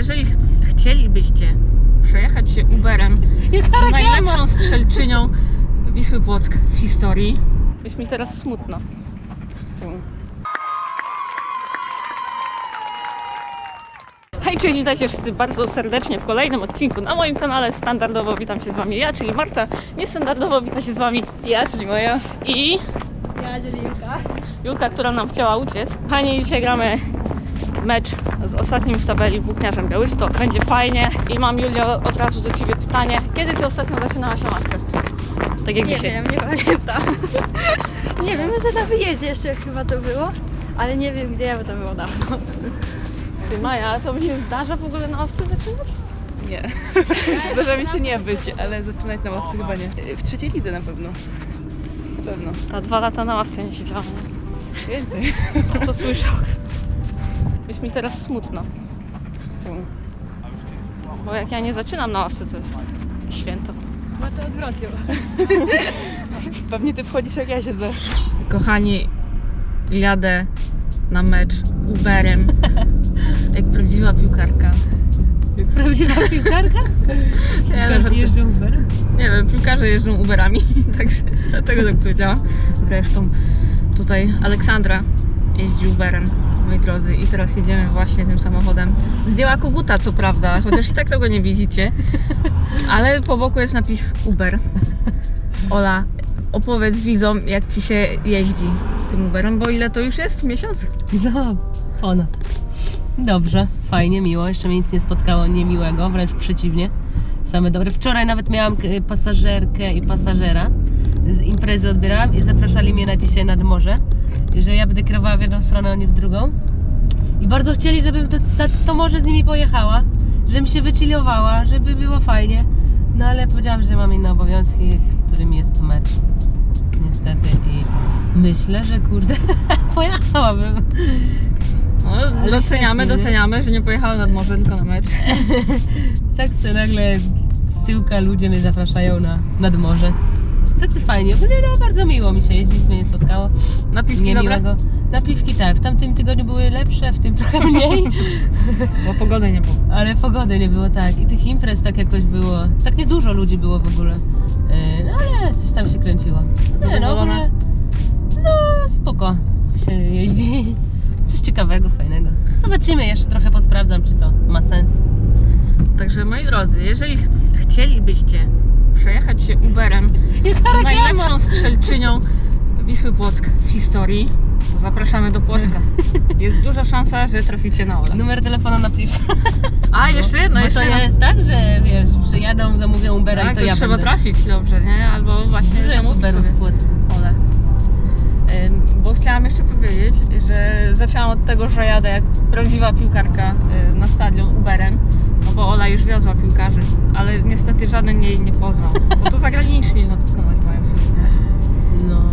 jeżeli ch chcielibyście przejechać się Uberem z najlepszą strzelczynią Wisły Płock w historii, jest mi teraz smutno. Hej, cześć, witajcie wszyscy bardzo serdecznie w kolejnym odcinku na moim kanale. Standardowo witam się z Wami ja, czyli Marta. Niestandardowo witam się z Wami Ja, czyli moja. i Ja, czyli Julka. Julka, która nam chciała uciec. Pani, dzisiaj gramy mecz z ostatnim w tabeli Włókniarzem Białystok. Będzie fajnie i mam Julia od razu do Ciebie pytanie. Kiedy Ty ostatnio zaczynałaś na ławce? Tak jak Nie dzisiaj. wiem, nie pamiętam. nie wiem, może na wyjeździe jeszcze chyba to było, ale nie wiem gdzie, bo to było dawno. Ty, Maja, to mi się zdarza w ogóle na ławce zaczynać? Nie. Zdarza mi się nie być, ale zaczynać na ławce chyba nie. W trzeciej lidze na pewno. Na pewno. Ta dwa lata na ławce nie siedziałam. nie? Więcej. Kto to słyszał? Jest mi teraz smutno. Bo jak ja nie zaczynam na ławce, to jest święto. Chyba to odwrotnie. Pewnie ty wchodzisz jak ja siedzę. Kochani, jadę na mecz Uberem. Jak prawdziwa piłkarka. Prawdziwa piłkarka? Nie, no, żartuję. jeżdżą Uberem? nie wiem, piłkarze jeżdżą Uberami, także dlatego tak powiedziałam. Zresztą tutaj Aleksandra jeździ Uberem, moi drodzy, i teraz jedziemy właśnie tym samochodem. Zdjęła koguta, co prawda, chociaż i tak tego nie widzicie, ale po boku jest napis Uber. Ola, opowiedz widzom, jak ci się jeździ tym Uberem, bo ile to już jest? Miesiąc? No, ponad. Dobrze, fajnie, miło. Jeszcze mnie nic nie spotkało niemiłego, wręcz przeciwnie. Same dobre. Wczoraj nawet miałam k- pasażerkę i pasażera. Z imprezy odbierałam i zapraszali mnie na dzisiaj nad morze. Że ja będę kierowała w jedną stronę, oni w drugą. I bardzo chcieli, żebym to, to, morze z nimi pojechała, żebym się wychillowała, żeby było fajnie. No ale powiedziałam, że mam inne obowiązki, którym jest mecz. Niestety. I myślę, że kurde, pojechałabym. No, doceniamy, doceniamy, że nie pojechały nad morze, tylko na mecz. Tak se nagle z tyłka ludzie mnie zapraszają na nad morze. Tacy fajnie, ogólnie no bardzo miło mi się jeździ, nic mnie nie spotkało. Napiwki dobre? Niemiłego. Napiwki tak, w tamtym tygodniu były lepsze, w tym trochę mniej, Bo pogody nie było. ale pogody nie było tak i tych imprez tak jakoś było, tak nie dużo ludzi było w ogóle. Yy, No ale coś tam się kręciło. Nie, no ogólnie, no spoko się jeździ. Coś ciekawego, fajnego. Zobaczymy, jeszcze trochę posprawdzam, czy to ma sens. Także moi drodzy, jeżeli ch chcielibyście przejechać się Uberem z najlepszą strzelczynią Wisły Płock w historii, to zapraszamy do Płocka. Jest duża szansa, że traficie na Olę. Numer telefonu na piw. A, jeszcze jedno, Bo jeszcze to nie jest tak, że wiesz, przyjadą, zamówią Ubera Tak, i to to ja trzeba będę. trafić dobrze, nie? Albo właśnie Dużo jest zamówić Uberów sobie w Płocku. Olę. Ym, Bo chciałam jeszcze powiedzieć, że zaczęłam od tego, że jadę jak prawdziwa piłkarka y, na stadion Uberem, no bo Ola już wiozła piłkarzy, ale niestety żaden jej nie poznał, bo to zagraniczni, no to skąd mają sobie znać. No.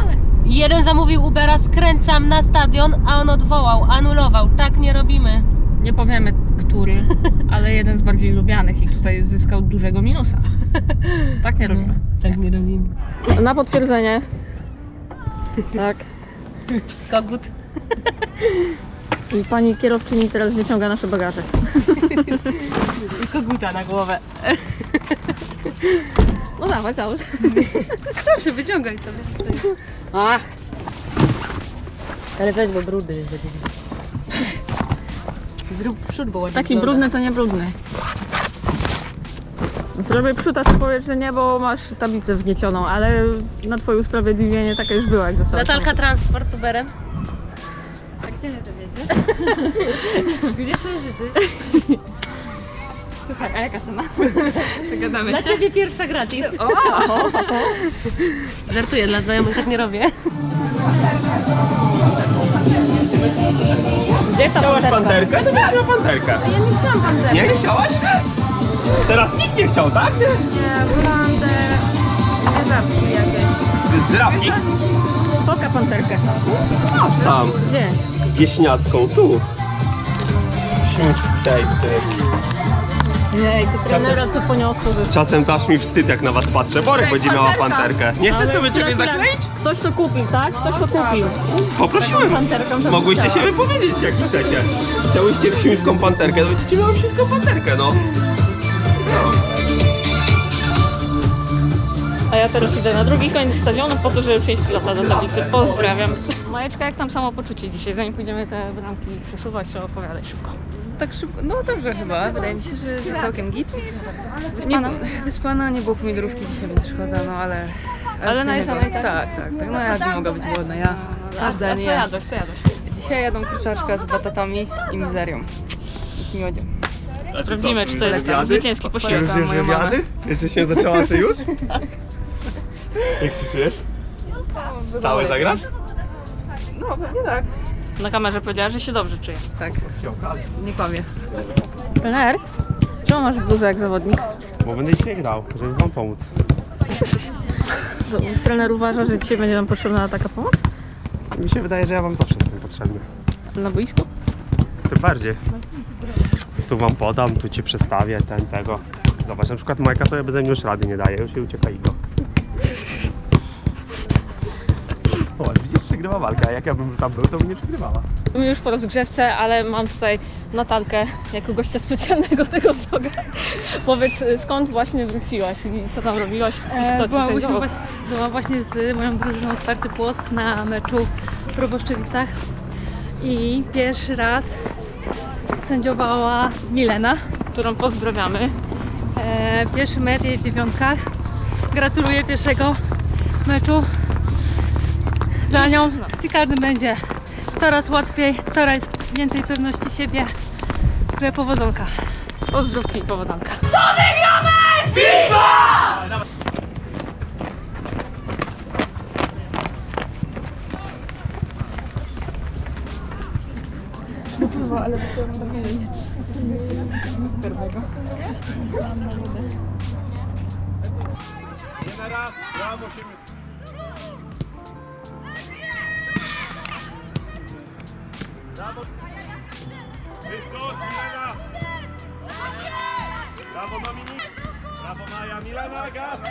Ale Jeden zamówił Ubera, skręcam na stadion, a on odwołał, anulował. Tak nie robimy. nie powiemy który, ale jeden z bardziej lubianych i tutaj zyskał dużego minusa. Tak nie robimy. Tak nie robimy. Na potwierdzenie. Tak. Kogut. I pani kierowczyni teraz wyciąga nasze bagaże. I koguta na głowę. No dawaj, cały. Proszę, wyciągaj sobie. Ach, Ale weź, bo widać. Zrób przód, bo ładnie taki wygląda. brudny to nie brudny. Zrobię przód, a ty powiesz, że nie, bo masz tablicę wgniecioną, ale na twoje usprawiedliwienie taka już była, jak dostałeś. Natalka Transport Uberem. A gdzie mnie zawiedzie? Gdzie sobie życzysz? Słuchaj, a jaka cena? Zagadamy Dla się. Ciebie pierwsza gratis. O! Żartuję, dla znajomych tak nie robię. Gdzie ta panterka? Panterkę? To miałem panterkę. Ja nie chciałam panterki. Nie, nie chciałaś? Teraz nikt nie chciał, tak? Nie, wolałam te zwierzatki jakieś. Żyrafki? Foka panterkę. Masz tam. Gdzie? Wieśniacką, tu. Tutaj, to jest. Nie, to trenera co poniosło. że- Czasem dasz mi wstyd, jak na was patrzę. Borek będzie miała panterkę. Nie chcesz sobie czegoś chwila. zakleić? Ktoś to kupił, tak? Ktoś to kupił. Poprosiłem. Panterką to Mogłyście się chciała. wypowiedzieć, jak chcecie. Chciałyście wsińską panterkę, to będziecie miały wsińską panterkę, no. No. A ja teraz idę na drugi koniec stadionu po to, żeby przejść pilota do tablicy. Pozdrawiam. Majeczka, jak tam samopoczucie dzisiaj? Zanim pójdziemy te bramki przesuwać, to opowiadaj szybko. Tak szybko, no dobrze chyba, wydaje mi się, że, że całkiem git. Nie, Wyspana? wyspana, nie było pomidorówki dzisiaj, więc szkoda, no ale... Ale co najedzona innego. i tak? Tak, tak, tak, no ja bym mogła być głodna, ja. A, a Każda co nie ja. jadłeś, co jadłeś? Dzisiaj jadą kurczaczka z batatami i mizerią. Z miodziem. Sprawdzimy, czy to jest Wywiady? zwycięski posiłek. Polecam moją mamę. Jeszcze się zaczęła ty już? Jak się czujesz? Całe zagrasz? No, pewnie tak. Na kamerze powiedziała, że się dobrze czuje. Tak, nie kłamie. Trener, czemu masz bluzę jak zawodnik? Bo będę dzisiaj grał, żeby wam pomóc. Trener uważa, że dzisiaj będzie nam potrzebna taka pomoc? Mi się wydaje, że ja wam zawsze jestem potrzebny. Na boisku? Tym bardziej. Tu wam podam, tu cię przestawię, ten, tego. Zobacz, na przykład Majka sobie beze mnie już rady nie daje, już się ucieka Igo. O, widzisz, przegrywa walka, jak ja bym tam był, to by nie przegrywała. My już po rozgrzewce, ale mam tutaj Natalkę jako gościa specjalnego tego vloga. Powiedz, skąd właśnie wróciłaś i co tam robiłaś? I E, kto ci byłam, właśnie, byłam właśnie z moją drużyną Otwarty Płock na meczu w Proboszczewicach i pierwszy raz sędziowała Milena. którą pozdrawiamy. E, pierwszy mecz jej w dziewiątkach. Gratuluję pierwszego meczu za nią i każdy będzie coraz łatwiej, coraz więcej pewności siebie. Że powodzonka. Pozdrówki i powodanka. Wyskocz, Milena! Brawo Dominik! Brawo Maja, Milena, gaz!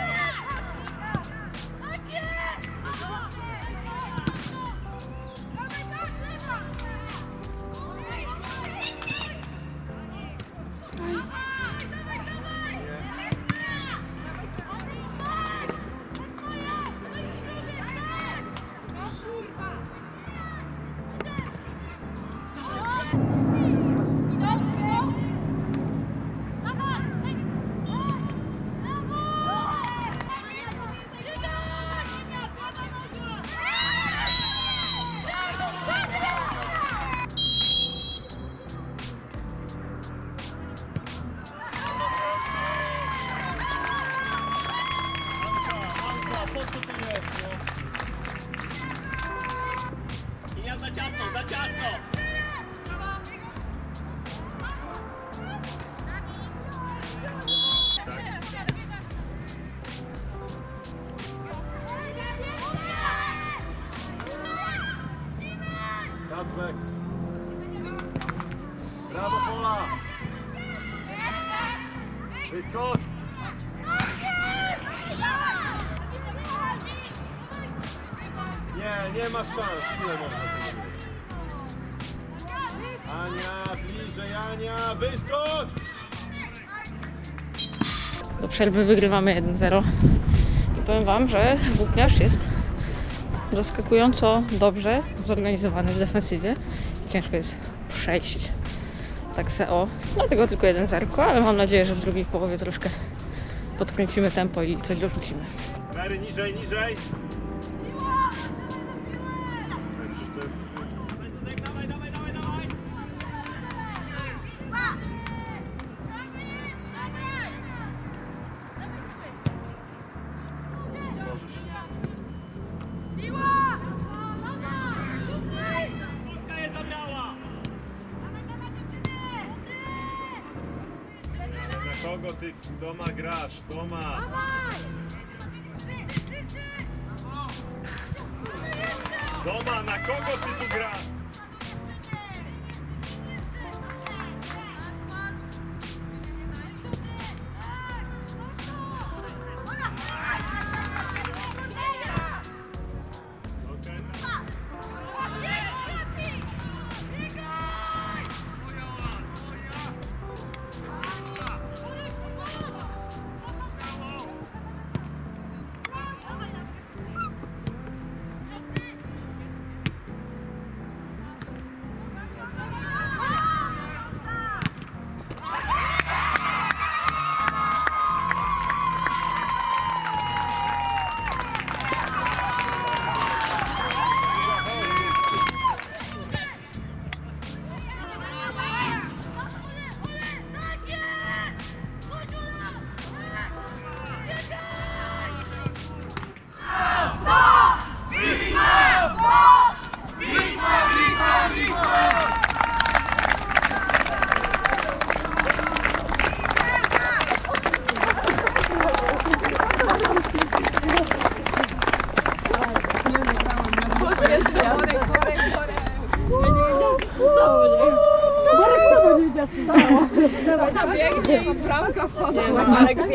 Nie, nie masz szans. Można tego mieć? Ania, bliżej Ania, wyskocz! Do przerwy wygrywamy 1-0. I powiem Wam, że Włókniarz jest zaskakująco dobrze zorganizowany w defensywie. Ciężko jest przejść tak se o. Dlatego tylko 1-0, ale mam nadzieję, że w drugiej połowie troszkę podkręcimy tempo i coś dorzucimy. Mary, niżej, niżej! Ty doma grasz? Doma! Doma, na kogo ty tu grasz?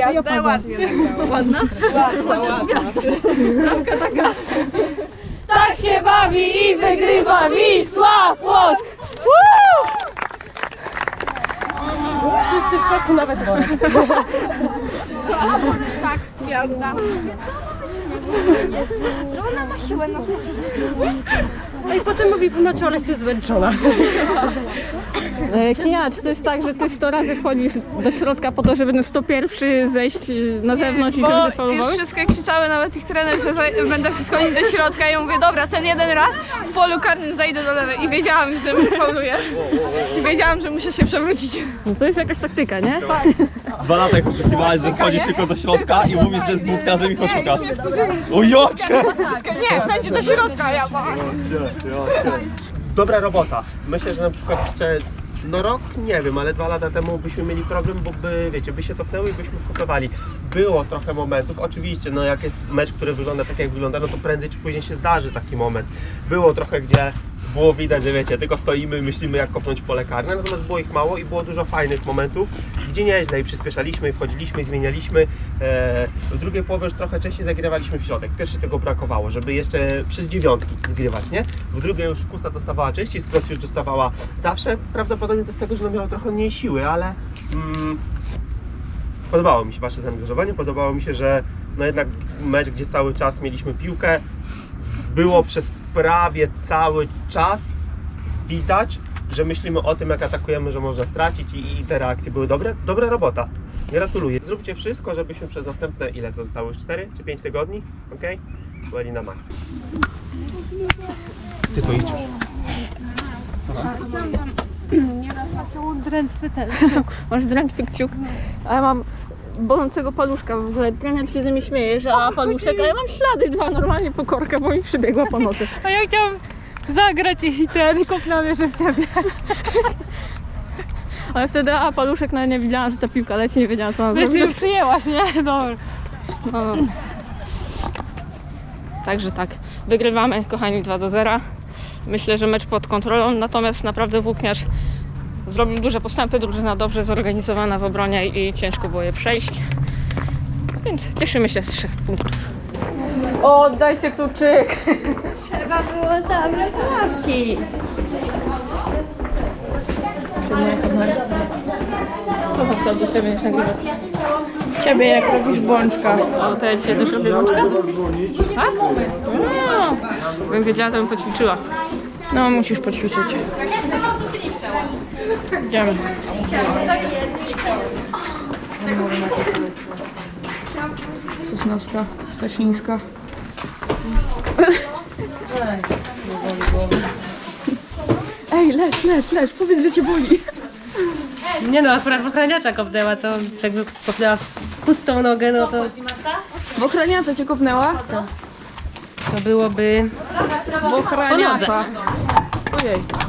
Ale gwiazdę ładnie Tak się bawi i wygrywa Wisła Płock! Woo! Wszyscy w szoku, nawet Borek. Ona ma siłę na to. No i potem mówi po meczu, ale jesteś zmęczona. Kia, czy to jest tak, że ty 100 razy wchodzisz do środka po to, żeby na 101 zejść na zewnątrz i się Bo już wszystkie krzyczały, nawet ich trener, że za- będę schodzić do środka i ja mówię, dobra, ten jeden raz w polu karnym zejdę do lewej i wiedziałam, że mnie sfauluję. I wiedziałam, że muszę się przewrócić. No to jest jakaś taktyka, nie? Dwa lata jak oszukiwałeś, że schodzisz tylko do środka i mówisz, że z bułkarzem ich oszukasz. O jocie! Nie, będzie do środka, ja Dobra robota. Myślę, że na przykład jeszcze no rok, nie wiem, ale dwa lata temu byśmy mieli problem, bo by, wiecie, by się cofnęły i byśmy wkopywali. Było trochę momentów, oczywiście, no jak jest mecz, który wygląda tak jak wygląda, no to prędzej czy później się zdarzy taki moment. Było trochę, gdzie było widać, że wiecie, tylko stoimy myślimy jak kopnąć pole karne, natomiast było ich mało i było dużo fajnych momentów, gdzie nieźle i przyspieszaliśmy, i wchodziliśmy, i zmienialiśmy. E, w drugiej połowie już trochę częściej zagrywaliśmy w środek. W pierwszej tego brakowało, żeby jeszcze przez dziewiątki zgrywać, nie? W drugiej już Kusta dostawała częściej, Scott już dostawała zawsze. Prawdopodobnie to z tego, że miała trochę mniej siły, ale mm, podobało mi się Wasze zaangażowanie, podobało mi się, że no jednak mecz, gdzie cały czas mieliśmy piłkę, było przez prawie cały czas widać, że myślimy o tym, jak atakujemy, że można stracić i, i te reakcje były dobre. Dobra robota. Gratuluję. Zróbcie wszystko, żebyśmy przez następne, ile to zostało, już 4 czy 5 tygodni, ok? Byli na maksa. Ty to idź już. Drętwy ten. Masz drętwy kciuk, a ja mam bolącego paluszka. W ogóle trener się ze mnie śmieje, że a paluszek, a ja mam ślady dwa normalnie po korkę, bo mi przybiegła po nocy. A ja chciałam zagrać i ten i kopnęłam że w ciebie. Ale wtedy a paluszek nawet nie widziałam, że ta piłka leci, nie wiedziałam co mam Wreszcie ją zrobić. przyjęłaś, nie? Dobra. No. Także tak, wygrywamy kochani 2 do 0. Myślę, że mecz pod kontrolą, natomiast naprawdę włókniarz zrobił duże postępy, drużyna dobrze zorganizowana w obronie i ciężko było je przejść. Więc cieszymy się z trzech punktów. O, dajcie kluczyk! Trzeba było zabrać ławki. Co to prawda, ciebie będziesz nagrywać? Ciebie jak robisz bączka. O, to ja dzisiaj też robię łączkę? Tak? No, bym wiedziała, to bym poćwiczyła. No musisz poćwiczyć. Idziemy. Sosnowska, Stasińska. Ej, leż, leż, leż, powiedz, że cię boli. Nie no, akurat w ochraniacza kopnęła, to jakby kopnęła w pustą nogę, no to, W ochraniacza cię kopnęła? to byłoby... W ochraniacza. Ojej.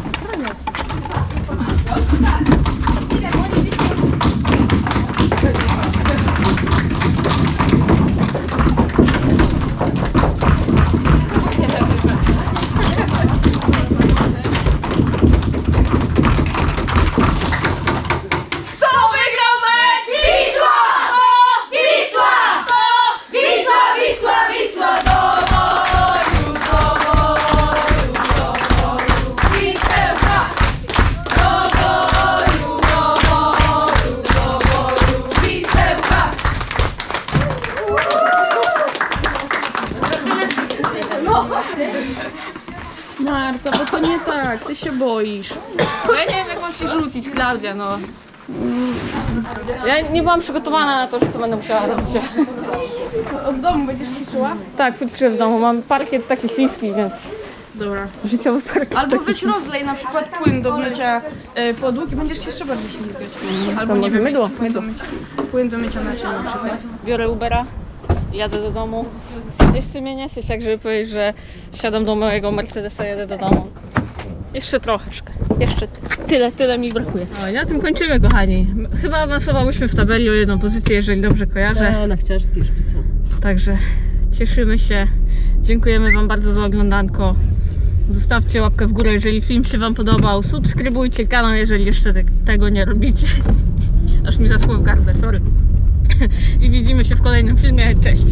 No. Ja nie byłam przygotowana na to, że co będę musiała robić. W domu będziesz ćwiczyła? Tak, ćwiczę w domu. Mam parkiet taki śliski, więc Dobra. życiowy parkiet Albo taki weź śliski. rozlej na przykład płyn do mycia y, podłóg i będziesz się jeszcze bardziej ślizgać. Albo To nie może wiem, mydło, płyn do mycia, płyn do mycia naczyń na przykład. Biorę Ubera, jadę do domu. Jeszcze mnie nie jesteś tak, żeby powiedzieć, że wsiadam do mojego Mercedesa, jadę do domu. Jeszcze troszeczkę. Jeszcze tyle, tyle mi brakuje. O, i na tym kończymy, kochani. Chyba awansowałyśmy w tabeli o jedną pozycję, jeżeli dobrze kojarzę. Ta nawciarskiej szpica. Także cieszymy się. Dziękujemy Wam bardzo za oglądanko. Zostawcie łapkę w górę, jeżeli film się Wam podobał. Subskrybujcie kanał, jeżeli jeszcze te- tego nie robicie. Aż mi zaschło w gardle, sorry. I widzimy się w kolejnym filmie. Cześć!